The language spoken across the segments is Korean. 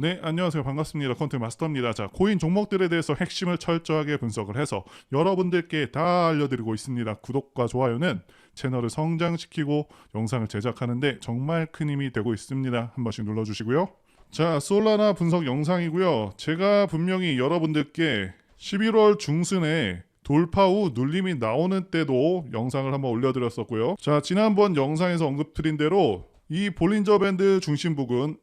네, 안녕하세요. 반갑습니다. 컨텐츠 마스터입니다. 자, 코인 종목들에 대해서 핵심을 철저하게 분석을 해서 여러분들께 다 알려드리고 있습니다. 구독과 좋아요는 채널을 성장시키고 영상을 제작하는데 정말 큰 힘이 되고 있습니다. 한 번씩 눌러주시고요. 자, 솔라나 분석 영상이고요. 제가 분명히 여러분들께 11월 중순에 돌파 후 눌림이 나오는 때도 영상을 한번 올려드렸었고요. 자, 지난번 영상에서 언급드린 대로 이 볼린저 밴드 중심 부근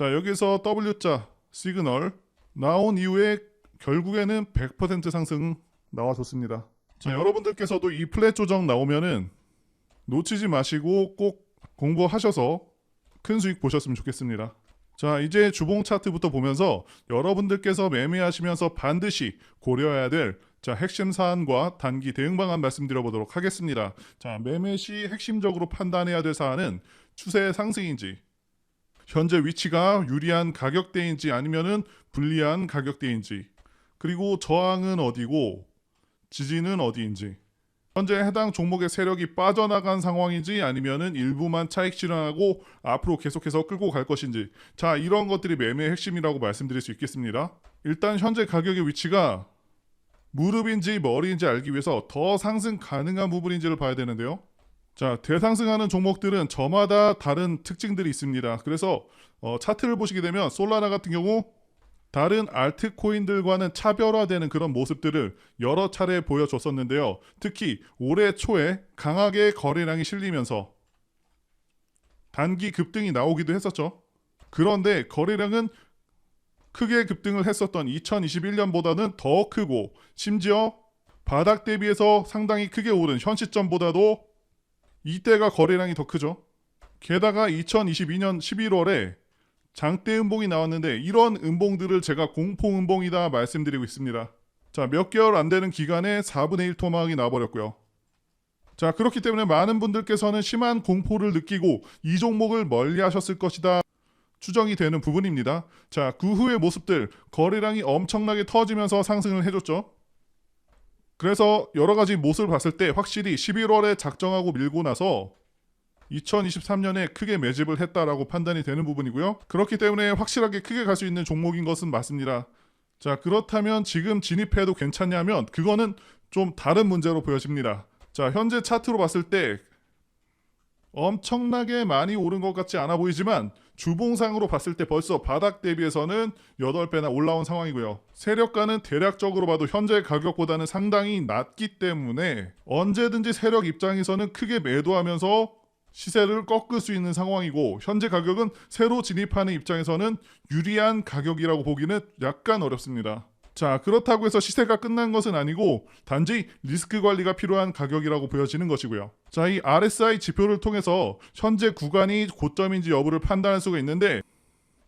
자 여기서 W자 시그널 나온 이후에 결국에는 100% 상승 나와줬습니다. 자 여러분들께서도 이 플랫 조정 나오면은 놓치지 마시고 꼭 공부하셔서 큰 수익 보셨으면 좋겠습니다. 자 이제 주봉 차트부터 보면서 여러분들께서 매매하시면서 반드시 고려해야 될 자, 핵심 사안과 단기 대응 방안 말씀드려 보도록 하겠습니다. 자, 매매 시 핵심적으로 판단해야 될 사안은 추세 상승인지 현재 위치가 유리한 가격대인지 아니면은 불리한 가격대인지 그리고 저항은 어디고 지지는 어디인지 현재 해당 종목의 세력이 빠져나간 상황인지 아니면은 일부만 차익 실현하고 앞으로 계속해서 끌고 갈 것인지 자 이런 것들이 매매의 핵심이라고 말씀드릴 수 있겠습니다. 일단 현재 가격의 위치가 무릎인지 머리인지 알기 위해서 더 상승 가능한 부분인지를 봐야 되는데요 자, 대상승하는 종목들은 저마다 다른 특징들이 있습니다. 그래서 어, 차트를 보시게 되면 솔라나 같은 경우 다른 알트코인들과는 차별화되는 그런 모습들을 여러 차례 보여줬었는데요. 특히 올해 초에 강하게 거래량이 실리면서 단기 급등이 나오기도 했었죠. 그런데 거래량은 크게 급등을 했었던 2021년보다는 더 크고 심지어 바닥 대비해서 상당히 크게 오른 현 시점보다도 이때가 거래량이 더 크죠. 게다가 2022년 11월에 장대 음봉이 나왔는데 이런 음봉들을 제가 공포 음봉이다 말씀드리고 있습니다. 자, 몇 개월 안 되는 기간에 4분의 1 토막이 나버렸고요. 자, 그렇기 때문에 많은 분들께서는 심한 공포를 느끼고 이 종목을 멀리 하셨을 것이다. 추정이 되는 부분입니다. 자, 그 후의 모습들, 거래량이 엄청나게 터지면서 상승을 해줬죠. 그래서 여러 가지 모습을 봤을 때 확실히 11월에 작정하고 밀고 나서 2023년에 크게 매집을 했다라고 판단이 되는 부분이고요. 그렇기 때문에 확실하게 크게 갈 수 있는 종목인 것은 맞습니다. 자, 그렇다면 지금 진입해도 괜찮냐면 그거는 좀 다른 문제로 보여집니다. 자, 현재 차트로 봤을 때 엄청나게 많이 오른 것 같지 않아 보이지만 주봉상으로 봤을 때 벌써 바닥 대비해서는 8배나 올라온 상황이고요. 세력가는 대략적으로 봐도 현재 가격보다는 상당히 낮기 때문에 언제든지 세력 입장에서는 크게 매도하면서 시세를 꺾을 수 있는 상황이고 현재 가격은 새로 진입하는 입장에서는 유리한 가격이라고 보기는 약간 어렵습니다. 자, 그렇다고 해서 시세가 끝난 것은 아니고 단지 리스크 관리가 필요한 가격이라고 보여지는 것이고요. 자, 이 RSI 지표를 통해서 현재 구간이 고점인지 여부를 판단할 수가 있는데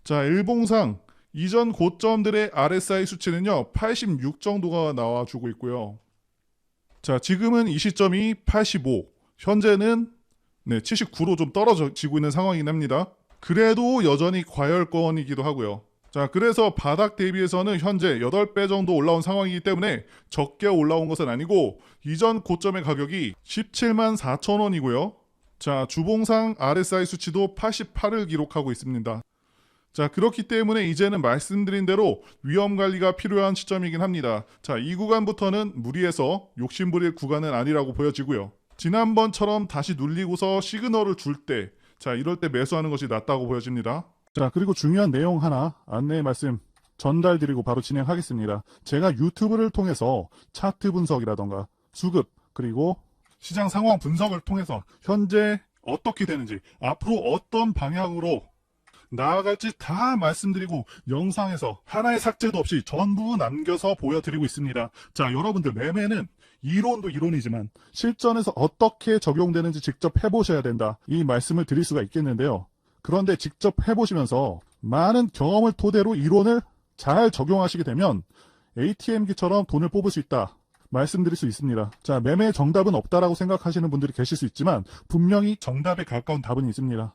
자, 일봉상 이전 고점들의 RSI 수치는요. 86 정도가 나와주고 있고요. 자, 지금은 이 시점이 85, 현재는 네, 79로 좀 떨어지고 있는 상황이긴 합니다. 그래도 여전히 과열권이기도 하고요. 자, 그래서 바닥 대비해서는 현재 8배 정도 올라온 상황이기 때문에 적게 올라온 것은 아니고 이전 고점의 가격이 17만 4천 원이고요. 자, 주봉상 RSI 수치도 88을 기록하고 있습니다. 자, 그렇기 때문에 이제는 말씀드린 대로 위험 관리가 필요한 시점이긴 합니다. 자, 이 구간부터는 무리해서 욕심부릴 구간은 아니라고 보여지고요. 지난번처럼 다시 눌리고서 시그널을 줄 때, 자, 이럴 때 매수하는 것이 낫다고 보여집니다. 자, 그리고 중요한 내용 하나 안내 말씀 전달드리고 바로 진행하겠습니다. 제가 유튜브를 통해서 차트 분석이라던가 수급 그리고 시장 상황 분석을 통해서 현재 어떻게 되는지 앞으로 어떤 방향으로 나아갈지 다 말씀드리고 영상에서 하나의 삭제도 없이 전부 남겨서 보여드리고 있습니다. 자, 여러분들 매매는 이론도 이론이지만 실전에서 어떻게 적용되는지 직접 해보셔야 된다. 이 말씀을 드릴 수가 있겠는데요. 그런데 직접 해보시면서 많은 경험을 토대로 이론을 잘 적용하시게 되면 ATM기처럼 돈을 뽑을 수 있다. 말씀드릴 수 있습니다. 자, 매매의 정답은 없다라고 생각하시는 분들이 계실 수 있지만 분명히 정답에 가까운 답은 있습니다.